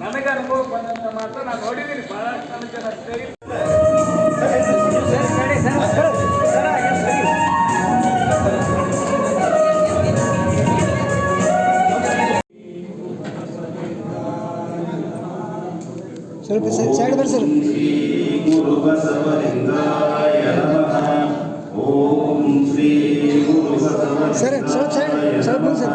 ನನಗೆ ಅನುಭವ ಬಂದಂತ ಮಾತ್ರ ನಾನು ನೋಡಿದ್ದೀನಿ ಬಹಳ ಜನ ಸೇರಿ ಸ್ವಲ್ಪ ಸೈಡ್ ಬರ್ರಿ ಸರ್ ಗುರು ಬಸವರಿಂದಾಯ ಓಂ ಶ್ರೀ ಗುರು ಬಸವ ಸರ್ ಸ್ವಲ್ಪ ಸೈಡ್ ಸ್ವಲ್ಪ ಸರ್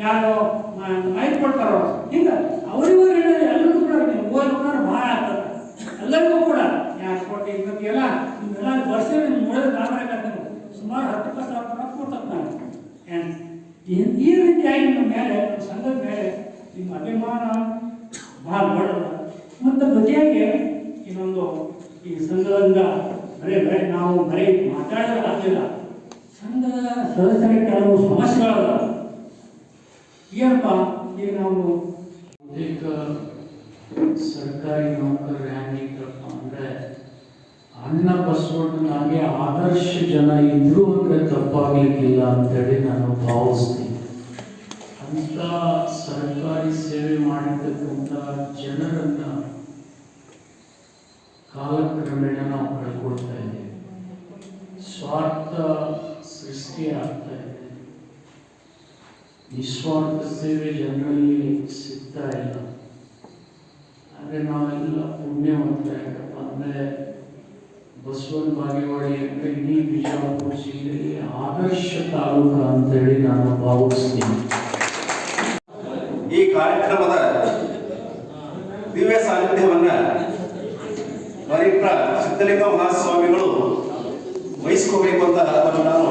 ಯಾರು ಮೈಕ್ ಕೊಡ್ತಾರೋ? ಹಿಂಗ. ಅವರಿಗೂ ಎಲ್ಲರೂ ಕೂಡ ಓದ್ಕೊಂಡ್ರೆ ಭಾಳ ಆಗ್ತದೆ. ಎಲ್ಲರಿಗೂ ಕೂಡ. ಯಾರು ಕೊಟ್ಟು ಇವತ್ತಿಗೆಲ್ಲ ಇವೆಲ್ಲ ವರ್ಷ ನೋಡಿದ್ರೆ ಕಾಮರಾಗತ್ತೆ ಸುಮಾರು ಹತ್ತು ಇಪ್ಪತ್ತು ಸಾವಿರ ಕೊಡ್ತದೆ ನಾನು? ಈ- ರೀತಿಯಾಗಿ ನಿಮ್ಮ ಮೇಲೆ, ನಮ್ಮ ಸಂಘದ ಮೇಲೆ ನಿಮ್ಮ ಅಭಿಮಾನ ಭಾಳ ಮಾಡಲ್ಲ ಮತ್ತು ಬದಿಯಾಗಿ ಇನ್ನೊಂದು ಈ ಸಂಘದಿಂದ ಬರೀ ಬರೀ ನಾವು ಬರೀ ಮಾತಾಡೋದಾಗಲಿಲ್ಲ ಸಂಘದ ಸದಸ್ಯರಿಗೆ ಕೆಲವು ಸಮಸ್ಯೆಗಳದ ಏನಪ್ಪ, ಈಗ ನಾವು ಸರ್ಕಾರಿ ನೌಕರರು ಹೆಂಗಿದ್ರಪ್ಪ ಅಂದ್ರೆ ಅಣ್ಣ ಬಸವಣ್ಣನಾಗೆ ಆದರ್ಶ ಜನ ಇದ್ರು ಅಂದ್ರೆ ತಪ್ಪಾಗ್ಲಿಕ್ಕಿಲ್ಲ ಅಂತೇಳಿ ನಾನು ಭಾವಿಸ್ತೀನಿ. ಅಂತ ಸರ್ಕಾರಿ ಸೇವೆ ಮಾಡಿರ್ತಕ್ಕಂಥ ಜನರನ್ನ ಕಾಲಕ್ರಮೇಣ ನಾವು ಕಳ್ಕೊಳ್ತಾ ಇದ್ದೀವಿ. ಸ್ವಾರ್ಥ ಸೃಷ್ಟಿ ಆಗ್ತಾ ಇದೆ. ನಿಸ್ವಾರ್ಥ ಸೇವೆ ಜನರಲ್ಲಿ ಸಿಗ್ತಾ ಇಲ್ಲ ಆದರೆ ನಾವೆಲ್ಲ ಪುಣ್ಯವಂತ ಯಾಕಪ್ಪ ಅಂದರೆ ಬಸವನ ಬಾಗೇವಾಡಿ ಅಂದರೆ ಇಡೀ ಬಿಜಾಪುರ ಜಿಲ್ಲೆಯಲ್ಲಿ ಆದರ್ಶ ಅಂತೇಳಿ ನಾನು ಭಾವಿಸ್ತೀನಿ ಈ ಕಾರ್ಯಕ್ರಮದ ದಿವ್ಯ ಸಾನ್ನಿಧ್ಯವನ್ನ ವರಿಪ್ರ ಸಿದ್ಧಲಿಂಗ ಮಹಾಸ್ವಾಮಿಗಳು ವಹಿಸ್ಕೋಬೇಕು ಅಂತ ಅದನ್ನು ನಾನು